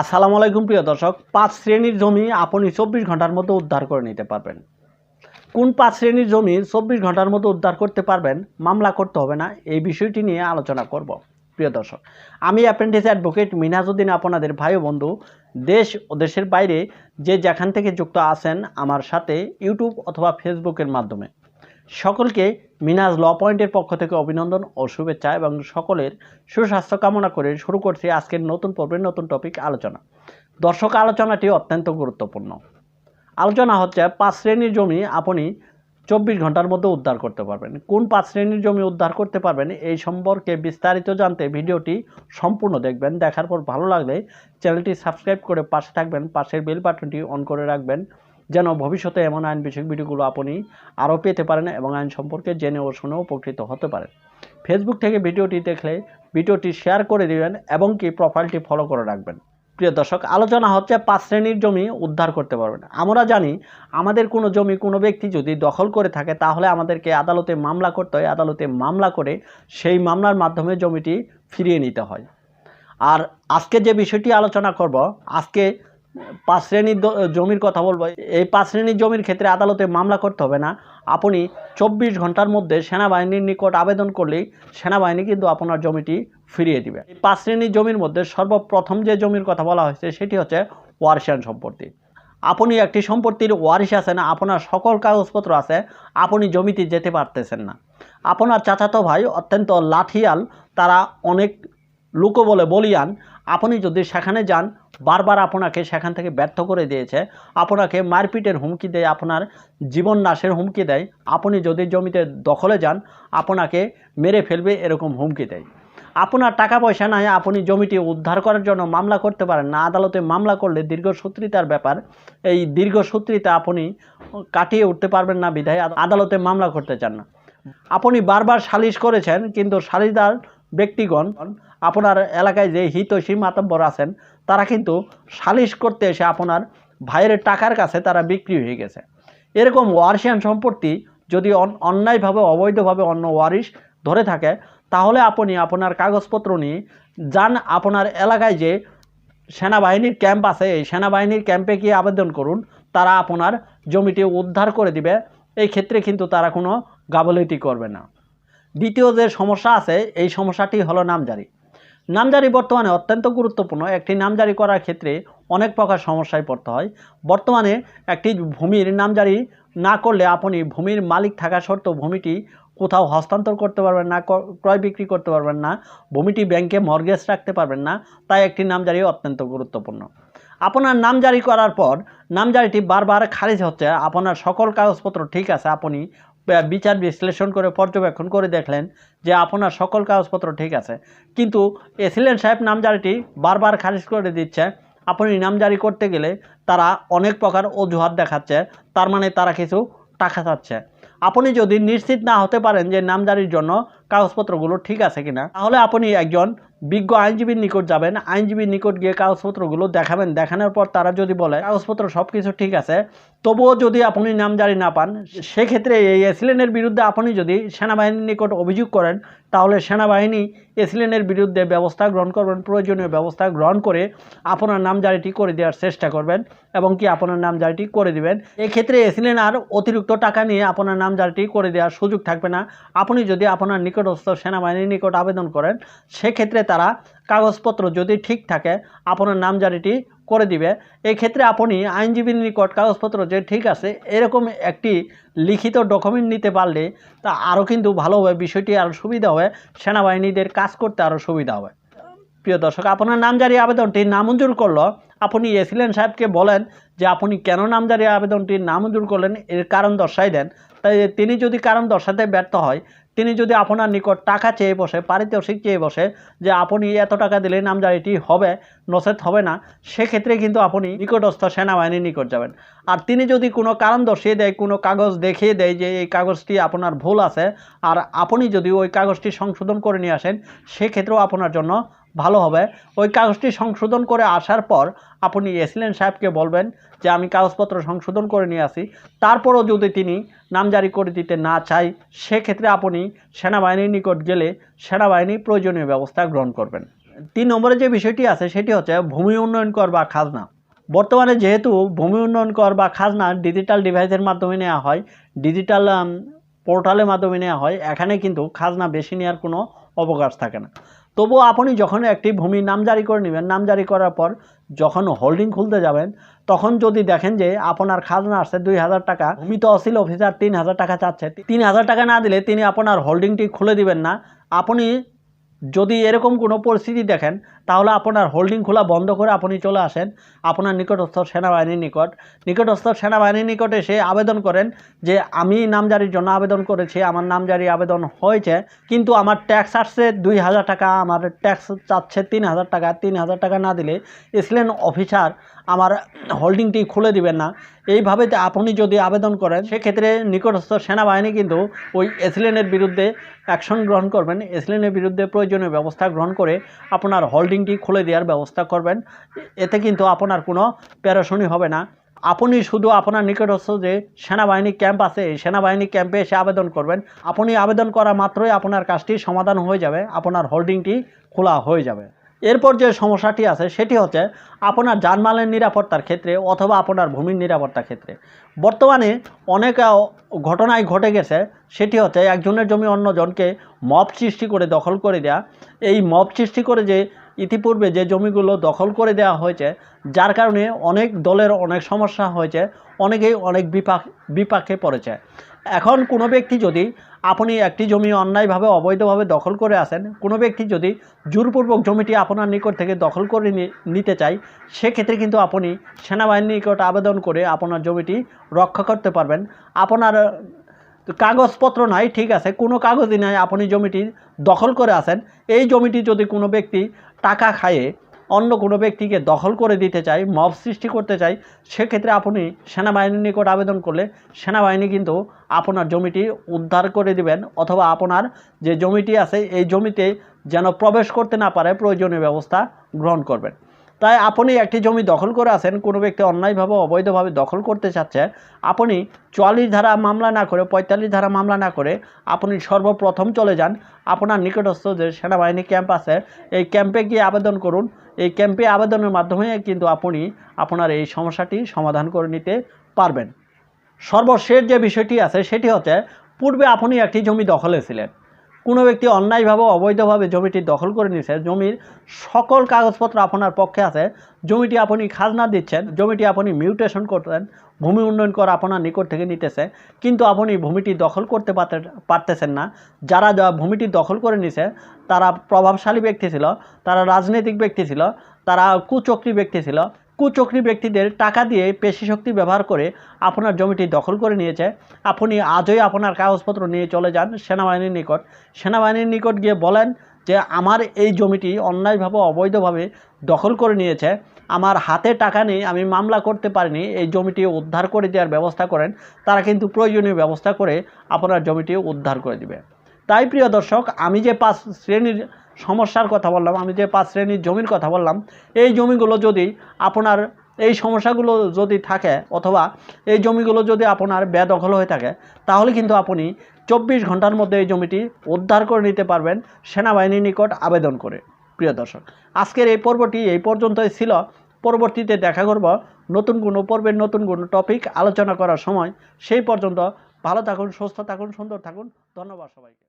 আসসালামু আলাইকুম প্রিয় দর্শক, পাঁচ শ্রেণির জমি আপনি চব্বিশ ঘণ্টার মধ্যে উদ্ধার করে নিতে পারবেন। কোন পাঁচ শ্রেণির জমি চব্বিশ ঘণ্টার মধ্যে উদ্ধার করতে পারবেন, মামলা করতে হবে না, এই বিষয়টি নিয়ে আলোচনা করব। প্রিয় দর্শক, আমি অ্যাপ্রেন্টিস অ্যাডভোকেট মিনাজুদ্দিন আপনাদের ভাই বন্ধু, দেশ ও দেশের বাইরে যে যেখান থেকে যুক্ত আছেন আমার সাথে ইউটিউব অথবা ফেসবুকের মাধ্যমে। সকলকে মিনাজ ল পয়েন্টের পক্ষ থেকে অভিনন্দন ও শুভেচ্ছা এবং সকলের সুস্বাস্থ্য কামনা করে শুরু করছি আজকের নতুন পর্বের নতুন টপিক আলোচনা। দর্শক, আলোচনাটি অত্যন্ত গুরুত্বপূর্ণ। আলোচনা হচ্ছে, পাঁচ শ্রেণির জমি আপনি চব্বিশ ঘণ্টার মধ্যে উদ্ধার করতে পারবেন। কোন পাঁচ শ্রেণির জমি উদ্ধার করতে পারবেন এই সম্পর্কে বিস্তারিত জানতে ভিডিওটি সম্পূর্ণ দেখবেন। দেখার পর ভালো লাগলে চ্যানেলটি সাবস্ক্রাইব করে পাশে থাকবেন। পাশের বেল বাটনটি অন করে রাখবেন। যেন ভবিষ্যতে এমন আইন বিষয়ক ভিডিওগুলো আপনি আরও পেতে পারেন এবং আইন সম্পর্কে জেনে ও শুনে উপকৃত হতে পারেন। ফেসবুক থেকে ভিডিওটি দেখলে ভিডিওটি শেয়ার করে দিবেন এবং কি প্রোফাইলটি ফলো করে রাখবেন। প্রিয় দর্শক, আলোচনা হচ্ছে পাঁচ শ্রেণির জমি উদ্ধার করতে পারবেন। আমরা জানি আমাদের কোনো জমি কোনো ব্যক্তি যদি দখল করে থাকে, তাহলে আমাদেরকে আদালতে মামলা করতে হয়। আদালতে মামলা করে সেই মামলার মাধ্যমে জমিটি ফিরিয়ে নিতে হয়। আর আজকে যে বিষয়টি আলোচনা করব, আজকে পাঁচ শ্রেণির জমির কথা বলব। এই পাঁচ শ্রেণির জমির ক্ষেত্রে আদালতে মামলা করতে হবে না। আপনি চব্বিশ ঘণ্টার মধ্যে সেনাবাহিনীর নিকট আবেদন করলেই সেনাবাহিনী কিন্তু আপনার জমিটি ফিরিয়ে দিবে। এই পাঁচ শ্রেণির জমির মধ্যে সর্বপ্রথম যে জমির কথা বলা হয়েছে, সেটি হচ্ছে ওয়ারশিয়ান সম্পত্তি। আপনি একটি সম্পত্তির ওয়ারিশ আছেন, আপনার সকল কাগজপত্র আছে, আপনি জমিতে যেতে পারতেছেন না। আপনার চাচাতো ভাই অত্যন্ত লাঠিয়াল, তারা অনেক লুকো বলে বলিয়ান, আপনি যদি সেখানে যান বারবার আপনাকে সেখান থেকে ব্যর্থ করে দিয়েছে। আপনাকে মারপিটের হুমকি দেয়, আপনার জীবন নাশের হুমকি দেয়। আপনি যদি জমিতে দখলে যান, আপনাকে মেরে ফেলবে এরকম হুমকি দেয়। আপনার টাকা পয়সা নাই, আপনি জমিটি উদ্ধার করার জন্য মামলা করতে পারেন না। আদালতে মামলা করলে দীর্ঘসূত্রিতার ব্যাপার। এই দীর্ঘসূত্রিতা আপনি কাটিয়ে উঠতে পারবেন না বিধায় আদালতে মামলা করতে চান না। আপনি বারবার সালিশ করেছেন, কিন্তু সালিশদার ব্যক্তিগণ আপনার এলাকায় যে হিতৈষী মাতব্বর আছেন, তারা কিন্তু সালিশ করতে এসে আপনার ভাইয়ের টাকার কাছে তারা বিক্রি হয়ে গেছে। এরকম ওয়ারিশিয়ান সম্পত্তি যদি অন- অন্যায়ভাবে, অবৈধভাবে অন্য ওয়ারিশ ধরে থাকে, তাহলে আপনি আপনার কাগজপত্র নিয়ে যান আপনার এলাকায় যে সেনাবাহিনীর ক্যাম্প আছে, এই সেনাবাহিনীর ক্যাম্পে গিয়ে আবেদন করুন, তারা আপনার জমিটি উদ্ধার করে দিবে। এই ক্ষেত্রে কিন্তু তারা কোনো গাবলিটি করবে না। দ্বিতীয় যে সমস্যা আছে, এই সমস্যাটি হলো নামজারি। নামজারি বর্তমানে অত্যন্ত গুরুত্বপূর্ণ। একটি নামজারি করার ক্ষেত্রে অনেক প্রকার সমস্যায় পড়তে হয়। বর্তমানে একটি ভূমির নামজারি না করলে আপনি ভূমির মালিক থাকা সত্ত্বেও ভূমিটি কোথাও হস্তান্তর করতে পারবেন না, ক্রয় বিক্রি করতে পারবেন না, ভূমিটি ব্যাংকে মর্গেজ রাখতে পারবেন না, তাই একটি নামজারি অত্যন্ত গুরুত্বপূর্ণ। আপনার নাম জারি করার পর নামজারিটি বারবার খারিজ হচ্ছে। আপনার সকল কাগজপত্র ঠিক আছে, আপনি বিচার বিশ্লেষণ করে পর্যবেক্ষণ করে দেখলেন যে আপনার সকল কাগজপত্র ঠিক আছে। কিন্তু এসিলেন সাহেব নামজারিটি বারবার খারিজ করে দিচ্ছে। আপনি নামজারি করতে গেলে তারা অনেক প্রকার অজুহাত দেখাচ্ছে। তার মানে তারা কিছু টাকা চাচ্ছে। আপনি যদি নিশ্চিত না হতে পারেন যে নামজারির জন্য কাগজপত্রগুলো ঠিক আছে কিনা, তাহলে আপনি একজন বিজ্ঞ আইনজীবীর নিকট যাবেন, আইনজীবীর নিকট গিয়ে কাগজপত্রগুলো দেখাবেন। দেখানোর পর তারা যদি বলে, কাগজপত্র সব কিছু ঠিক আছে, তবুও যদি আপনি নামজারি না পান, সেক্ষেত্রে এই এসিলেনের বিরুদ্ধে আপনি যদি সেনাবাহিনীর নিকট অভিযোগ করেন, তাহলে সেনাবাহিনী এসিলেনের বিরুদ্ধে ব্যবস্থা গ্রহণ করবেন, প্রয়োজনীয় ব্যবস্থা গ্রহণ করে আপনার নামজারিটি করে দেওয়ার চেষ্টা করবেন এবং কি আপনার নামজারিটি করে দিবেন। এক্ষেত্রে এসিলেন আর অতিরিক্ত টাকা নিয়ে আপনার নামজারিটি করে দেওয়ার সুযোগ থাকবে না। আপনি যদি আপনার নিকটস্থ সেনাবাহিনীর নিকট আবেদন করেন, সেক্ষেত্রে তারা কাগজপত্র যদি ঠিক থাকে, আপনার নামজারিটি করে দিবে। এই ক্ষেত্রে আপনি আইনজীবীর নিকট কাগজপত্র যে ঠিক আছে, এরকম একটি লিখিত ডকুমেন্ট নিতে পারলে তা আরও কিন্তু ভালো হবে, বিষয়টি আরও সুবিধা হবে, সেনাবাহিনীদের কাজ করতে আরও সুবিধা হবে। প্রিয় দর্শক, আপনার নামজারি আবেদনটি নামঞ্জুর করল। আপনি এসিলেন সাহেবকে বলেন যে, আপনি কেন নামজারি আবেদনটি নামঞ্জুর করলেন? এর কারণ দর্শাই দেন। তিনি যদি কারণ দর্শাতে ব্যর্থ হয়, তিনি যদি আপনার নিকট টাকা চেয়ে বসে, পারিতোষিক চেয়ে বসে, যে আপনি এত টাকা দিলে নামজারিটি হবে নচেত হবে না, সেক্ষেত্রে কিন্তু আপনি নিকটস্থ সেনাবাহিনীর নিকট যাবেন। আর তিনি যদি কোনো কারণ দর্শিয়ে দেয়, কোনো কাগজ দেখিয়ে দেয় যে এই কাগজটি আপনার ভুল আছে, আর আপনি যদি ওই কাগজটি সংশোধন করে নিয়ে আসেন, সেক্ষেত্রেও আপনার জন্য ভালো হবে। ওই কাগজটি সংশোধন করে আসার পর আপনি এসিলেন সাহেবকে বলবেন যে, আমি কাগজপত্র সংশোধন করে নিয়ে আসি। তারপরও যদি তিনি নাম জারি করে দিতে না চাই সেক্ষেত্রে আপনি সেনাবাহিনীর নিকট গেলে সেনাবাহিনী প্রয়োজনীয় ব্যবস্থা গ্রহণ করবেন। তিন নম্বরে যে বিষয়টি আছে, সেটি হচ্ছে ভূমি উন্নয়ন কর বা খাজনা। বর্তমানে যেহেতু ভূমি উন্নয়ন কর বা খাজনা ডিজিটাল ডিভাইসের মাধ্যমে নেওয়া হয়, ডিজিটাল পোর্টালের মাধ্যমে নেওয়া হয়, এখানে কিন্তু খাজনা বেশি নেওয়ার কোনো অবকাশ থাকে না। তবুও আপনি যখন একটি ভূমি নাম জারি করে নেবেন, নাম জারি করার পর যখন হোল্ডিং খুলতে যাবেন, তখন যদি দেখেন যে আপনার খাজনা আসছে দুই হাজার টাকা, ভূমি তো তহসিল অফিসার তিন হাজার টাকা চাচ্ছে, তিন হাজার টাকা না দিলে তিনি আপনার হোল্ডিংটি খুলে দিবেন না। আপনি যদি এরকম কোনো পরিস্থিতি দেখেন, তাহলে আপনার হোল্ডিং খোলা বন্ধ করে আপনি চলে আসেন আপনার নিকটস্থ সেনাবাহিনীর নিকট। নিকটস্থ সেনাবাহিনীর নিকট এসে আবেদন করেন যে, আমি নামজারির জন্য আবেদন করেছি, আমার নামজারি আবেদন হয়েছে, কিন্তু আমার ট্যাক্স আসছে দুই হাজার টাকা, আমার ট্যাক্স চাচ্ছে তিন হাজার টাকা, তিন হাজার টাকা না দিলে এসলেন অফিসার আমার হোল্ডিংটি খুলে দিবেন না। এইভাবে আপনি যদি আবেদন করেন, সেক্ষেত্রে নিকটস্থ সেনাবাহিনী কিন্তু ওই এসলেনের বিরুদ্ধে অ্যাকশন গ্রহণ করবেন। এসলেনের বিরুদ্ধে প্রয়োজনীয় ব্যবস্থা গ্রহণ করে আপনার হোল্ডিংটি খুলে দেওয়ার ব্যবস্থা করবেন। এতে কিন্তু আপনার কোনো প্যারাশনি হবে না। আপনি শুধু আপনার নিকটস্থ যে সেনাবাহিনী ক্যাম্প আছে, এই সেনাবাহিনী ক্যাম্পে এসে আবেদন করবেন। আপনি আবেদন করা মাত্রই আপনার কাজটি সমাধান হয়ে যাবে, আপনার হোল্ডিংটি খোলা হয়ে যাবে। এরপর যে সমস্যাটি আছে, সেটি হচ্ছে আপনার জানমালের নিরাপত্তার ক্ষেত্রে অথবা আপনার ভূমির নিরাপত্তার ক্ষেত্রে। বর্তমানে অনেক ঘটনায় ঘটে গেছে, সেটি হচ্ছে একজনের জমি অন্যজনকে মব সৃষ্টি করে দখল করে দেয়া। এই মব সৃষ্টি করে যে, ইতিপূর্বে যে জমিগুলো দখল করে দেওয়া হয়েছে, যার কারণে অনেক দলের অনেক সমস্যা হয়েছে, অনেকেই অনেক বিপাক, বিপাকে পড়েছে। এখন কোনো ব্যক্তি যদি আপনি একটি জমি অন্যায়ভাবে, অবৈধভাবে দখল করে আসেন, কোনো ব্যক্তি যদি জোরপূর্বক জমিটি আপনার নিকট থেকে দখল করে নিতে চায়, সেক্ষেত্রে কিন্তু আপনি সেনাবাহিনীর নিকট আবেদন করে আপনার জমিটি রক্ষা করতে পারবেন। আপনার কাগজপত্র নাই, ঠিক আছে, কোনো কাগজই নাই, আপনি জমিটি দখল করে আসেন। এই জমিটি যদি কোনো ব্যক্তি টাকা খায়ে অন্য কোনো ব্যক্তিকে দখল করে দিতে চায় মব সৃষ্টি করতে চায় সেক্ষেত্রে আপনি সেনাবাহিনীর নিকট আবেদন করলে সেনাবাহিনী কিন্তু আপনার জমিটি উদ্ধার করে দিবেন অথবা আপনার যে জমিটি আছে, এই জমিতে যেন প্রবেশ করতে না পারে, প্রয়োজনীয় ব্যবস্থা গ্রহণ করবেন। তাই আপনি একটি জমি দখল করে আছেন, কোনো ব্যক্তি অন্যায়ভাবে, অবৈধভাবে দখল করতে চাচ্ছে, আপনি চুয়াল্লিশ ধারা মামলা না করে, পঁয়তাল্লিশ ধারা মামলা না করে আপনি সর্বপ্রথম চলে যান আপনার নিকটস্থ যে সেনাবাহিনী ক্যাম্প আছে। এই ক্যাম্পে গিয়ে আবেদন করুন। এই ক্যাম্পে আবেদনের মাধ্যমে কিন্তু আপনি আপনার এই সমস্যাটি সমাধান করে নিতে পারবেন। সর্বশেষ যে বিষয়টি আছে, সেটি হচ্ছে, পূর্বে আপনি একটি জমি দখলে ছিলেন। কোনো ব্যক্তি অন্যায়ভাবে অবৈধভাবে জমিটি দখল করে নিয়েছে, জমির সকল কাগজপত্র আপনার পক্ষে আছে, জমিটি আপনি খাজনা দিচ্ছেন, জমিটি আপনি মিউটেশন করতেন ভূমি উন্নয়ন কর আপনার নিকট থেকে নিতেছে, কিন্তু আপনি ভূমিটি দখল করতে পারতে, পারতেছেন না। যারা ভূমিটি দখল করে নিছে, তারা প্রভাবশালী ব্যক্তি ছিল, তারা রাজনৈতিক ব্যক্তি ছিল, তারা কুচক্রী ব্যক্তি ছিল কুচক্রী ব্যক্তিদের টাকা দিয়ে পেশি শক্তি ব্যবহার করে আপনার জমিটি দখল করে নিয়েছে। আপনি আজই আপনার কাগজপত্র নিয়ে চলে যান সেনাবাহিনীর নিকট। সেনাবাহিনীর নিকট গিয়ে বলেন যে, আমার এই জমিটি অন্যায়ভাবে, অবৈধভাবে দখল করে নিয়েছে। আমার হাতে টাকা নেই, আমি মামলা করতে পারিনি। এই জমিটি উদ্ধার করে দেওয়ার ব্যবস্থা করেন। তারা কিন্তু প্রয়োজনীয় ব্যবস্থা করে আপনার জমিটি উদ্ধার করে দিবে। তাই প্রিয় দর্শক, আমি যে পাঁচ শ্রেণির সমস্যার কথা বললাম, আমি যে পাঁচ শ্রেণির জমির কথা বললাম, এই জমিগুলো যদি আপনার, এই সমস্যাগুলো যদি থাকে অথবা এই জমিগুলো যদি আপনার বেদখল হয়ে থাকে, তাহলে কিন্তু আপনি চব্বিশ ঘণ্টার মধ্যে এই জমিটি উদ্ধার করে নিতে পারবেন সেনাবাহিনীর নিকট আবেদন করে। প্রিয় দর্শক, আজকের এই পর্বটি এই পর্যন্তই ছিল। পরবর্তীতে দেখা করব নতুন কোনো পর্বের নতুন কোনো টপিক আলোচনা করার সময়। সেই পর্যন্ত ভালো থাকুন, সুস্থ থাকুন, সুন্দর থাকুন। ধন্যবাদ সবাইকে।